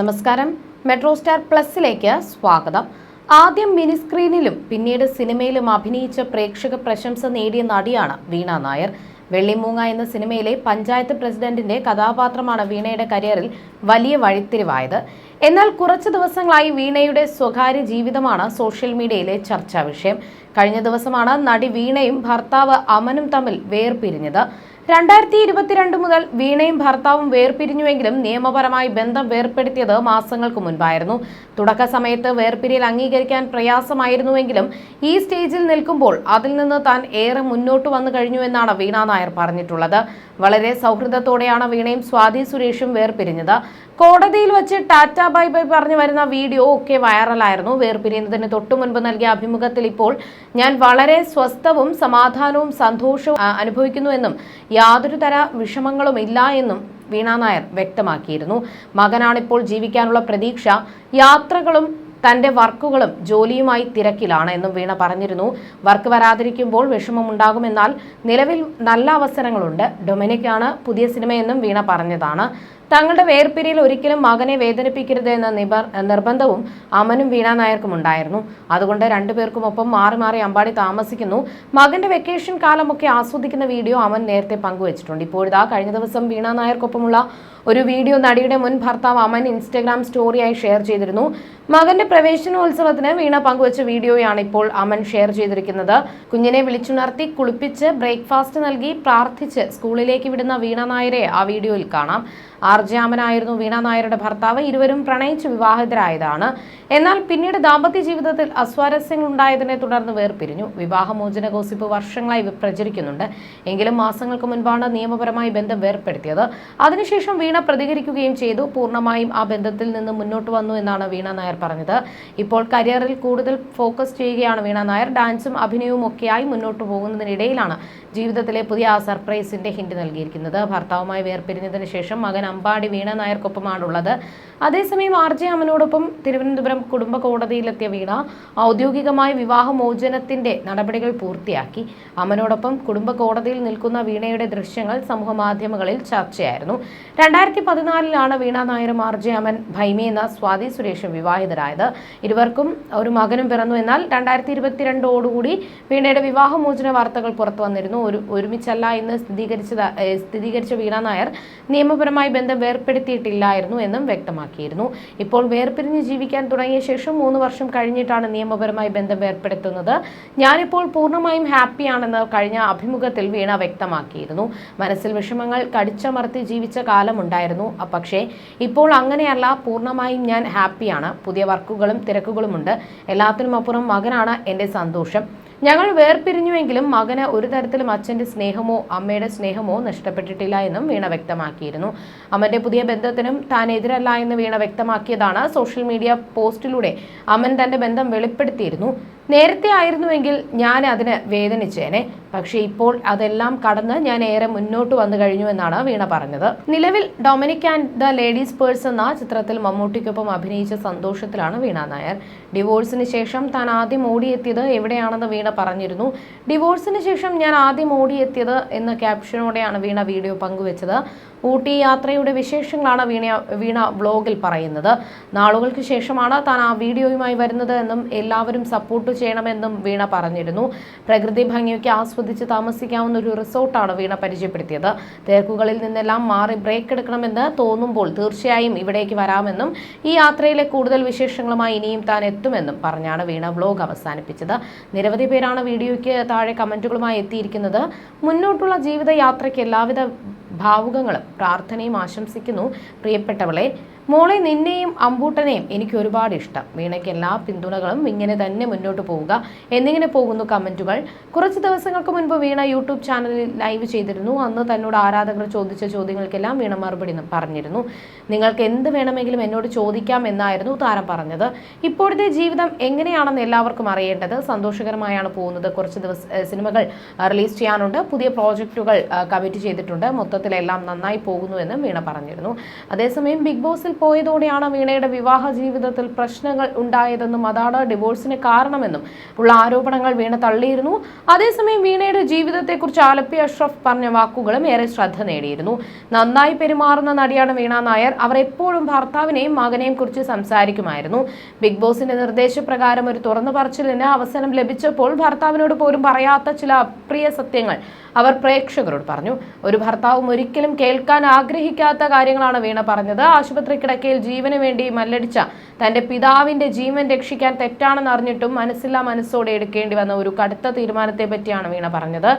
നമസ്കാരം. Metro star പ്ലസിലേക്ക് സ്വാഗതം. ആദ്യം മിനി സ്ക്രീനിലും പിന്നീട് സിനിമയിലും അഭിനയിച്ച പ്രേക്ഷക പ്രശംസ നേടിയ നടിയാണ് വീണ നായർ. വെള്ളിമൂങ്ങ എന്ന സിനിമയിലെ പഞ്ചായത്ത് പ്രസിഡന്റിന്റെ കഥാപാത്രമാണ് വീണയുടെ കരിയറിൽ വലിയ വഴിത്തിരിവായത്. എന്നാൽ കുറച്ച് ദിവസങ്ങളായി വീണയുടെ സ്വകാര്യ ജീവിതമാണ് സോഷ്യൽ മീഡിയയിലെ ചർച്ചാ വിഷയം. കഴിഞ്ഞ ദിവസമാണ് നടി വീണയും ഭർത്താവ് അമനും തമ്മിൽ വേർപിരിഞ്ഞത്. രണ്ടായിരത്തി ഇരുപത്തിരണ്ട് മുതൽ വീണയും ഭർത്താവും വേർപിരിഞ്ഞുവെങ്കിലും നിയമപരമായി ബന്ധം വേർപ്പെടുത്തിയത് മാസങ്ങൾക്ക് മുൻപായിരുന്നു. തുടക്ക സമയത്ത് വേർപിരിയൽ അംഗീകരിക്കാൻ പ്രയാസമായിരുന്നുവെങ്കിലും ഈ സ്റ്റേജിൽ നിൽക്കുമ്പോൾ അതിൽ നിന്ന് താൻ ഏറെ മുന്നോട്ട് വന്നു കഴിഞ്ഞുവെന്നാണ് വീണാ നായർ പറഞ്ഞിട്ടുള്ളത്. വളരെ സൗഹൃദത്തോടെയാണ് വീണയും സ്വാതി സുരേഷും വേർപിരിഞ്ഞത്. കോടതിയിൽ വെച്ച് ടാറ്റ ബൈ ബൈ പറഞ്ഞു വരുന്ന വീഡിയോ ഒക്കെ വൈറലായിരുന്നു. വേർപിരിയുന്നതിന് തൊട്ടു മുൻപ് നൽകിയ അഭിമുഖത്തിൽ ഇപ്പോൾ ഞാൻ വളരെ സ്വസ്ഥവും സമാധാനവും സന്തോഷവും അനുഭവിക്കുന്നു അനുഭവിക്കുന്നുവെന്നും യാതൊരു തര വിഷമങ്ങളും ഇല്ല എന്നും വീണ നായർ വ്യക്തമാക്കിയിരുന്നു. മകനാണിപ്പോൾ ജീവിക്കാനുള്ള പ്രതീക്ഷ. യാത്രകളും തന്റെ വർക്കുകളും ജോലിയുമായി തിരക്കിലാണ് എന്നും വീണ പറഞ്ഞിരുന്നു. വർക്ക് വരാതിരിക്കുമ്പോൾ വിഷമമുണ്ടാകുമെന്നാൽ നിലവിൽ നല്ല അവസരങ്ങളുണ്ട്. ഡൊമിനിക്കാണ് പുതിയ സിനിമയെന്നും വീണ പറഞ്ഞതാണ്. തങ്ങളുടെ വേർപിരിയിൽ ഒരിക്കലും മകനെ വേദനിപ്പിക്കരുത് എന്ന നിർബന്ധവും അമനും വീണ നായർക്കും ഉണ്ടായിരുന്നു. അതുകൊണ്ട് രണ്ടുപേർക്കും ഒപ്പം മാറി മാറി അമ്പാടി താമസിക്കുന്നു. മകന്റെ വെക്കേഷൻ കാലമൊക്കെ ആസ്വദിക്കുന്ന വീഡിയോ അമൻ നേരത്തെ പങ്കുവച്ചിട്ടുണ്ട്. ഇപ്പോഴിതാ കഴിഞ്ഞ ദിവസം വീണ നായർക്കൊപ്പമുള്ള ഒരു വീഡിയോ നടിയുടെ മുൻ ഭർത്താവ് അമൻ ഇൻസ്റ്റഗ്രാം സ്റ്റോറിയായി ഷെയർ ചെയ്തിരുന്നു. മകന്റെ പ്രവേശനോത്സവത്തിന് വീണ പങ്കുവച്ച വീഡിയോയാണ് ഇപ്പോൾ അമൻ ഷെയർ ചെയ്തിരിക്കുന്നത്. കുഞ്ഞിനെ വിളിച്ചുണർത്തി കുളിപ്പിച്ച് ബ്രേക്ക്ഫാസ്റ്റ് നൽകി പ്രാർത്ഥിച്ച് സ്കൂളിലേക്ക് വിടുന്ന വീണ നായരെ ആ വീഡിയോയിൽ കാണാം. ആർ ജെ അമനായിരുന്നു വീണ നായരുടെ ഭർത്താവ്. ഇരുവരും പ്രണയിച്ച് വിവാഹിതരായതാണ്. എന്നാൽ പിന്നീട് ദാമ്പത്യ ജീവിതത്തിൽ അസ്വാരസ്യങ്ങൾ ഉണ്ടായതിനെ തുടർന്ന് വേർപിരിഞ്ഞു. വിവാഹമോചന ഗോസിപ്പ് വർഷങ്ങളായി പ്രചരിക്കുന്നുണ്ട്. എങ്കിലും മാസങ്ങൾക്ക് മുൻപാണ് നിയമപരമായി ബന്ധം വേർപ്പെടുത്തിയത്. അതിനുശേഷം വീണ പ്രതികരിക്കുകയും ചെയ്തു. പൂർണമായും ആ ബന്ധത്തിൽ നിന്ന് മുന്നോട്ട് വന്നു എന്നാണ് വീണ നായർ പറഞ്ഞത്. ഇപ്പോൾ കരിയറിൽ കൂടുതൽ ഫോക്കസ് ചെയ്യുകയാണ് വീണ നായർ. ഡാൻസും അഭിനയവും ഒക്കെയായി മുന്നോട്ട് പോകുന്നതിനിടയിലാണ് ജീവിതത്തിലെ പുതിയ ആ സർപ്രൈസിന്റെ ഹിന്റ് നൽകിയിരിക്കുന്നത്. ഭർത്താവുമായി വേർപിരിഞ്ഞതിന് ശേഷം മകൻ അമ്പാടി വീണ നായർക്കൊപ്പമാണുള്ളത്. അതേസമയം ആർ ജെ അമ്മനോടൊപ്പം തിരുവനന്തപുരം കുടുംബ കോടതിയിലെത്തിയ വീണ ഔദ്യോഗികമായി വിവാഹമോചനത്തിന്റെ നടപടികൾ പൂർത്തിയാക്കി. അമ്മനോടൊപ്പം കുടുംബ കോടതിയിൽ നിൽക്കുന്ന വീണയുടെ ദൃശ്യങ്ങൾ സമൂഹ മാധ്യമങ്ങളിൽ ചർച്ചയായിരുന്നു. രണ്ടായിരത്തി പതിനാലിലാണ് വീണ നായരും ആർ ജെ അമ്മൻ ഭൈമി എന്ന സ്വാതി സുരേഷും വിവാഹിതരായത്. ഇരുവർക്കും ഒരു മകനും പിറന്നു. എന്നാൽ രണ്ടായിരത്തി ഇരുപത്തിരണ്ടോടുകൂടി വീണയുടെ വിവാഹമോചന വാർത്തകൾ പുറത്തു വന്നിരുന്നു. ഒരു ഒരുമിച്ചല്ല എന്ന് സ്ഥിരീകരിച്ചത് സ്ഥിരീകരിച്ച വീണ നായർ നിയമപരമായി ബന്ധം വേർപ്പെടുത്തിയിട്ടില്ലായിരുന്നു എന്നും വ്യക്തമാക്കിയിരുന്നു. ഇപ്പോൾ വേർപിരിഞ്ഞ് ജീവിക്കാൻ തുടങ്ങിയ ശേഷം മൂന്ന് വർഷം കഴിഞ്ഞിട്ടാണ് നിയമപരമായി ബന്ധം വേർപ്പെടുത്തുന്നത്. ഞാനിപ്പോൾ പൂർണമായും ഹാപ്പിയാണെന്ന് കഴിഞ്ഞ അഭിമുഖത്തിൽ വീണ വ്യക്തമാക്കിയിരുന്നു. മനസ്സിൽ വിഷമങ്ങൾ കടിച്ചമർത്തി ജീവിച്ച കാലമുണ്ടായിരുന്നു. പക്ഷേ ഇപ്പോൾ അങ്ങനെയല്ല. പൂർണമായും ഞാൻ ഹാപ്പിയാണ്. പുതിയ വർക്കുകളും തിരക്കുകളുമുണ്ട്. എല്ലാത്തിനും അപ്പുറം മകനാണ് എന്റെ സന്തോഷം. ഞങ്ങൾ വേർപിരിഞ്ഞുവെങ്കിലും മകന് ഒരു തരത്തിലും അച്ഛന്റെ സ്നേഹമോ അമ്മയുടെ സ്നേഹമോ നഷ്ടപ്പെട്ടിട്ടില്ല എന്നും വീണ വ്യക്തമാക്കിയിരുന്നു. അമ്മന്റെ പുതിയ ബന്ധത്തിനും താൻ എതിരല്ല എന്ന് വീണ വ്യക്തമാക്കിയതാണ് സോഷ്യൽ മീഡിയ പോസ്റ്റിലൂടെ അമ്മൻ തന്റെ ബന്ധം വെളിപ്പെടുത്തിയിരുന്നു. നേരത്തെ ആയിരുന്നുവെങ്കിൽ ഞാൻ അതിന് വേദനിച്ചേനെ. പക്ഷേ ഇപ്പോൾ അതെല്ലാം കടന്ന് ഞാൻ ഏറെ മുന്നോട്ട് വന്നു കഴിഞ്ഞു എന്നാണ് വീണ പറഞ്ഞത്. നിലവിൽ Dominic and the ladies purse എന്ന ചിത്രത്തിൽ മമ്മൂട്ടിക്കൊപ്പം അഭിനയിച്ച സന്തോഷത്തിലാണ് വീണ നായർ. ഡിവോഴ്സിന് ശേഷം താൻ ആദ്യം ഓടിയെത്തിയത് എവിടെയാണെന്ന് വീണ പറഞ്ഞിരുന്നു. ഡിവോഴ്സിന് ശേഷം ഞാൻ ആദ്യം ഓടിയെത്തിയത് എന്ന ക്യാപ്ഷനോടെയാണ് വീണ വീഡിയോ പങ്കുവച്ചത്. ഊട്ടി യാത്രയുടെ വിശേഷങ്ങളാണ് വീണ വീണ വ്ലോഗിൽ പറയുന്നത്. നാളുകൾക്ക് ശേഷമാണ് താൻ ആ വീഡിയോയുമായി വരുന്നത് എന്നും എല്ലാവരും സപ്പോർട്ട് ചെയ്യണമെന്നും വീണ പറഞ്ഞിരുന്നു. പ്രകൃതി ഭംഗിയൊക്കെ ആസ്വദിച്ച് താമസിക്കാവുന്ന ഒരു റിസോർട്ടാണ് വീണ പരിചയപ്പെടുത്തിയത്. തിരക്കുകളിൽ നിന്നെല്ലാം മാറി ബ്രേക്ക് എടുക്കണമെന്ന് തോന്നുമ്പോൾ തീർച്ചയായും ഇവിടേക്ക് വരാമെന്നും ഈ യാത്രയിലെ കൂടുതൽ വിശേഷങ്ങളുമായി ഇനിയും താൻ എത്തുമെന്നും പറഞ്ഞാണ് വീണ വ്ലോഗ് അവസാനിപ്പിച്ചത്. നിരവധി പേരാണ് വീഡിയോയ്ക്ക് താഴെ കമന്റുകളുമായി എത്തിയിരിക്കുന്നത്. മുന്നോട്ടുള്ള ജീവിതയാത്രയ്ക്ക് എല്ലാവിധ ഭാവുകങ്ങളും പ്രാർത്ഥനയും ആശംസിക്കുന്നു. പ്രിയപ്പെട്ടവളെ മോളെ നിന്നെയും അമ്പൂട്ടനെയും എനിക്ക് ഒരുപാട് ഇഷ്ടം. വീണയ്ക്ക് എല്ലാ പിന്തുണകളും ഇങ്ങനെ തന്നെ മുന്നോട്ട് പോവുക എന്നിങ്ങനെ പോകുന്നു കമന്റുകൾ കുറച്ച് ദിവസങ്ങൾക്ക് മുൻപ് വീണ യൂട്യൂബ് ചാനലിൽ ലൈവ് ചെയ്തിരുന്നു. അന്ന് തന്നോട് ആരാധകർ ചോദിച്ച ചോദ്യങ്ങൾക്കെല്ലാം വീണ മറുപടി പറഞ്ഞിരുന്നു. നിങ്ങൾക്ക് എന്ത് വേണമെങ്കിലും എന്നോട് ചോദിക്കാം എന്നായിരുന്നു താരം പറഞ്ഞത്. ഇപ്പോഴത്തെ ജീവിതം എങ്ങനെയാണെന്ന് എല്ലാവർക്കും അറിയേണ്ടത് സന്തോഷകരമായാണ് പോകുന്നത്. കുറച്ച് ദിവസ സിനിമകൾ റിലീസ് ചെയ്യാനുണ്ട്. പുതിയ പ്രോജക്റ്റുകൾ കമ്മിറ്റ് ചെയ്തിട്ടുണ്ട്. മൊത്തത്തിലെല്ലാം നന്നായി പോകുന്നു എന്നും വീണ പറഞ്ഞിരുന്നു. അതേസമയം ബിഗ് ബോസിൽ പോയതോടെയാണ് വീണയുടെ വിവാഹ ജീവിതത്തിൽ പ്രശ്നങ്ങൾ ഉണ്ടായതെന്നും അതാണ് ഡിവോഴ്സിന് കാരണമെന്നും ഉള്ള ആരോപണങ്ങൾ വീണ തള്ളിയിരുന്നു. അതേസമയം വീണയുടെ ജീവിതത്തെക്കുറിച്ച് ആലപ്പി അഷ്റഫ് പറഞ്ഞ വാക്കുകളും ഏറെ ശ്രദ്ധ നേടിയിരുന്നു. നന്നായി പെരുമാറുന്ന നടിയാണ് വീണ നായർ. അവർ എപ്പോഴും ഭർത്താവിനെയും മകനെയും കുറിച്ച് സംസാരിക്കുമായിരുന്നു. ബിഗ് ബോസിന്റെ നിർദ്ദേശപ്രകാരം ഒരു തുറന്നു പറച്ചിലിന് അവസരം ലഭിച്ചപ്പോൾ ഭർത്താവിനോട് പോലും പറയാത്ത ചില അപ്രിയ സത്യങ്ങൾ അവർ പ്രേക്ഷകരോട് പറഞ്ഞു. ഒരു ഭർത്താവും ഒരിക്കലും കേൾക്കാൻ ആഗ്രഹിക്കാത്ത കാര്യങ്ങളാണ് വീണ പറഞ്ഞത്. ആശുപത്രി കിടക്കയിൽ ജീവന് വേണ്ടി മല്ലടിച്ച തന്റെ പിതാവിന്റെ ജീവൻ രക്ഷിക്കാൻ തെറ്റാണെന്ന് അറിഞ്ഞിട്ടും മനസ്സില്ലാ മനസ്സോടെ എടുക്കേണ്ടി വന്ന ഒരു കടുത്ത തീരുമാനത്തെ പറ്റിയാണ് വീണ പറഞ്ഞത്.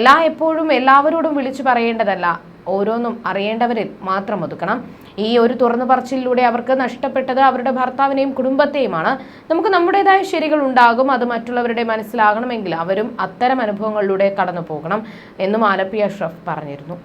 എല്ലാ എപ്പോഴും എല്ലാവരോടും വിളിച്ചു പറയേണ്ടതല്ല. ഓരോന്നും അറിയേണ്ടവരിൽ മാത്രം ഒതുക്കണം. ഈ ഒരു തുറന്നു പറച്ചിലൂടെ അവർക്ക് നഷ്ടപ്പെട്ടത് അവരുടെ ഭർത്താവിനെയും കുടുംബത്തെയുമാണ്. നമുക്ക് നമ്മുടേതായ ശരികൾ ഉണ്ടാകും അത് മറ്റുള്ളവരുടെ മനസ്സിലാകണമെങ്കിൽ അവരും അത്തരം അനുഭവങ്ങളിലൂടെ കടന്നു പോകണം എന്നും ആലപ്പി അഷ്റഫ് പറഞ്ഞിരുന്നു.